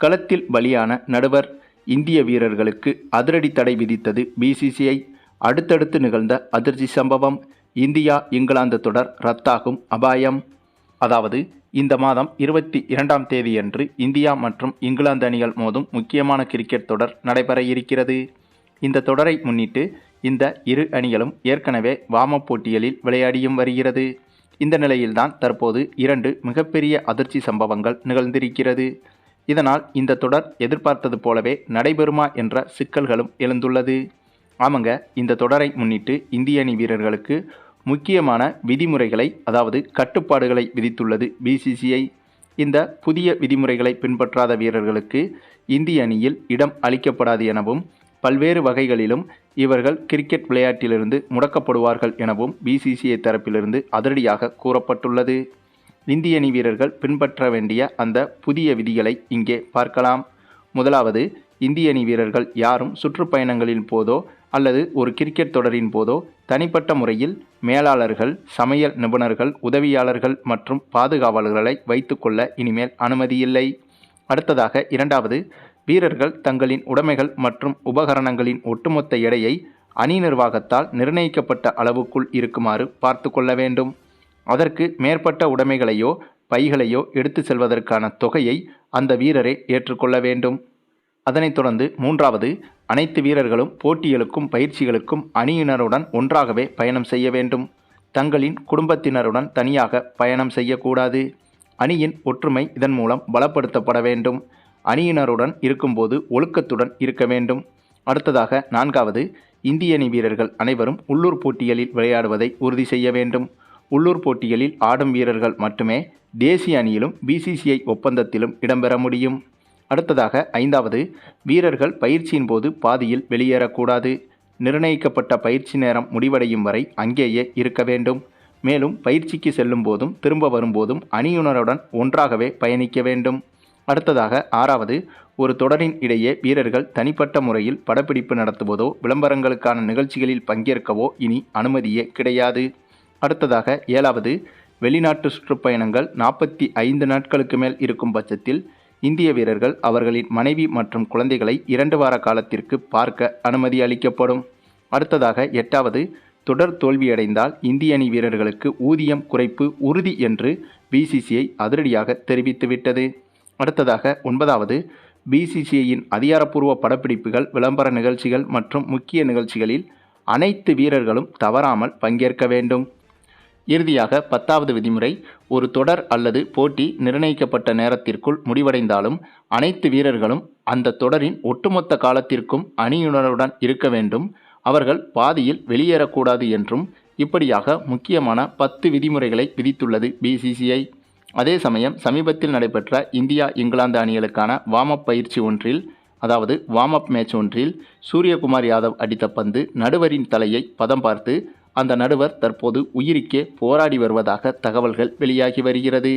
களத்தில் பலியான நடுவர் இந்திய வீரர்களுக்கு அதிரடி தடை விதித்தது பிசிசிஐ அடுத்தடுத்து நிகழ்ந்த அதிர்ச்சி சம்பவம் இந்தியா இங்கிலாந்து தொடர் ரத்தாகும் அபாயம். அதாவது இந்த மாதம் இருபத்தி இரண்டாம் தேதியன்று இந்தியா மற்றும் இங்கிலாந்து அணிகள் மோதும் முக்கியமான கிரிக்கெட் தொடர் நடைபெற இருக்கிறது. இந்த தொடரை முன்னிட்டு இந்த இரு அணிகளும் ஏற்கனவே வாம போட்டிகளில் விளையாடியும் வருகிறது. இந்த நிலையில்தான் தற்போது இரண்டு மிகப்பெரிய அதிர்ச்சி சம்பவங்கள் நிகழ்ந்திருக்கிறது. இதனால் இந்த தொடர் எதிர்பார்த்தது போலவே நடைபெறுமா என்ற சிக்கல்களும் எழுந்துள்ளது. ஆமாங்க இந்த தொடரை முன்னிட்டு இந்திய அணி வீரர்களுக்கு முக்கியமான விதிமுறைகளை அதாவது கட்டுப்பாடுகளை விதித்துள்ளது பிசிசிஐ இந்த புதிய விதிமுறைகளை பின்பற்றாத வீரர்களுக்கு இந்திய அணியில் இடம் அளிக்கப்படாது எனவும் பல்வேறு வகைகளிலும் இவர்கள் கிரிக்கெட் விளையாட்டிலிருந்து முடக்கப்படுவார்கள் எனவும் பிசிசிஐ தரப்பிலிருந்து அதிரடியாக கூறப்பட்டுள்ளது. இந்திய அணி வீரர்கள் பின்பற்ற வேண்டிய அந்த புதிய விதிகளை இங்கே பார்க்கலாம். முதலாவது இந்திய அணி வீரர்கள் யாரும் சுற்றுப்பயணங்களின் போதோ அல்லது ஒரு கிரிக்கெட் தொடரின் போதோ தனிப்பட்ட முறையில் மேலாளர்கள் சமையல் நிபுணர்கள் உதவியாளர்கள் மற்றும் பாதுகாவலர்களை வைத்துக்கொள்ள இனிமேல் அனுமதியில்லை அடுத்ததாக இரண்டாவது வீரர்கள் தங்களின் உடைமைகள் மற்றும் உபகரணங்களின் ஒட்டுமொத்த எடையை அணி நிர்வாகத்தால் நிர்ணயிக்கப்பட்ட அளவுக்குள் இருக்குமாறு பார்த்து கொள்ள வேண்டும். அதற்கு மேற்பட்ட உடைமைகளையோ பைகளையோ எடுத்து செல்வதற்கான தொகையை அந்த வீரரே ஏற்றுக்கொள்ள வேண்டும். அதனைத் தொடர்ந்து மூன்றாவது அனைத்து வீரர்களும் போட்டிகளுக்கும் பயிற்சிகளுக்கும் அணியினருடன் ஒன்றாகவே பயணம் செய்ய வேண்டும். தங்களின் குடும்பத்தினருடன் தனியாக பயணம் செய்யக்கூடாது. அணியின் ஒற்றுமை இதன் மூலம் பலப்படுத்தப்பட வேண்டும். அணியினருடன் இருக்கும்போது ஒழுக்கத்துடன் இருக்க வேண்டும். அடுத்ததாக நான்காவது இந்திய அணி வீரர்கள் அனைவரும் உள்ளூர் போட்டிகளில் விளையாடுவதை உறுதி செய்ய வேண்டும். உள்ளூர் போட்டிகளில் ஆடும் வீரர்கள் மட்டுமே தேசிய அணியிலும் பிசிசிஐ ஒப்பந்தத்திலும் இடம்பெற முடியும். அடுத்ததாக ஐந்தாவது வீரர்கள் பயிற்சியின் போது பாதியில் வெளியேறக்கூடாது. நிர்ணயிக்கப்பட்ட பயிற்சி நேரம் முடிவடையும் வரை அங்கேயே இருக்க வேண்டும். மேலும் பயிற்சிக்கு செல்லும் போதும் திரும்ப வரும்போதும் அணியுணருடன் ஒன்றாகவே பயணிக்க வேண்டும். அடுத்ததாக ஆறாவது ஒரு தொடரின் இடையே வீரர்கள் தனிப்பட்ட முறையில் படப்பிடிப்பு நடத்துவதோ விளம்பரங்களுக்கான நிகழ்ச்சிகளில் பங்கேற்கவோ இனி அனுமதியே கிடையாது. அடுத்ததாக ஏழாவது வெளிநாட்டு சுற்றுப்பயணங்கள் நாற்பத்தி ஐந்து நாட்களுக்கு மேல் இருக்கும் பட்சத்தில் இந்திய வீரர்கள் அவர்களின் மனைவி மற்றும் குழந்தைகளை இரண்டு வார காலத்திற்கு பார்க்க அனுமதி அளிக்கப்படும். அடுத்ததாக எட்டாவது தொடர் தோல்வியடைந்தால் இந்திய அணி வீரர்களுக்கு ஊதியம் குறைப்பு உறுதி என்று பிசிசிஐ அதிரடியாக தெரிவித்துவிட்டது. அடுத்ததாக ஒன்பதாவது பிசிசிஐயின் அதிகாரப்பூர்வ படப்பிடிப்புகள் விளம்பர நிகழ்ச்சிகள் மற்றும் முக்கிய நிகழ்ச்சிகளில் அனைத்து வீரர்களும் தவறாமல் பங்கேற்க வேண்டும். இறுதியாக பத்தாவது விதிமுறை ஒரு தொடர் அல்லது போட்டி நிர்ணயிக்கப்பட்ட நேரத்திற்குள் முடிவடைந்தாலும் அனைத்து வீரர்களும் அந்த தொடரின் ஒட்டுமொத்த காலத்திற்கும் அணியினருடன் இருக்க வேண்டும். அவர்கள் பாதியில் வெளியேறக்கூடாது என்றும் இப்படியாக முக்கியமான பத்து விதிமுறைகளை விதித்துள்ளது பிசிசிஐ அதே சமயம் சமீபத்தில் நடைபெற்ற இந்தியா இங்கிலாந்து அணிகளுக்கான வார்ம் பயிற்சி ஒன்றில் அதாவது வார்ம் மேட்ச் ஒன்றில் சூரியகுமார் யாதவ் அடித்த பந்து நடுவரின் தலையை பதம் பார்த்து அந்த நடுவர் தற்போது உயிருக்கே போராடி வருவதாக தகவல்கள் வெளியாகி வருகிறது.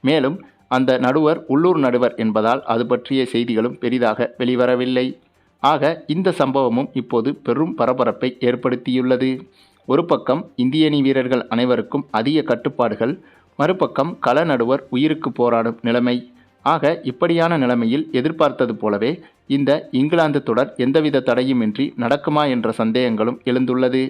மேலும் அந்த நடுவர் உள்ளூர் நடுவர் என்பதால் அது பற்றிய செய்திகளும் பெரிதாக வெளிவரவில்லை. ஆக இந்த சம்பவமும் இப்போது பெரும் பரபரப்பை ஏற்படுத்தியுள்ளது. ஒரு பக்கம் இந்திய அணி வீரர்கள் அனைவருக்கும் அதிக கட்டுப்பாடுகள் மறுபக்கம் கள நடுவர் உயிருக்கு போராடும் நிலைமை. ஆக இப்படியான நிலைமையில் எதிர்பார்த்தது போலவே இந்த இங்கிலாந்து தொடர் எந்தவித தடையுமின்றி நடக்குமா என்ற சந்தேகங்களும் எழுந்துள்ளது.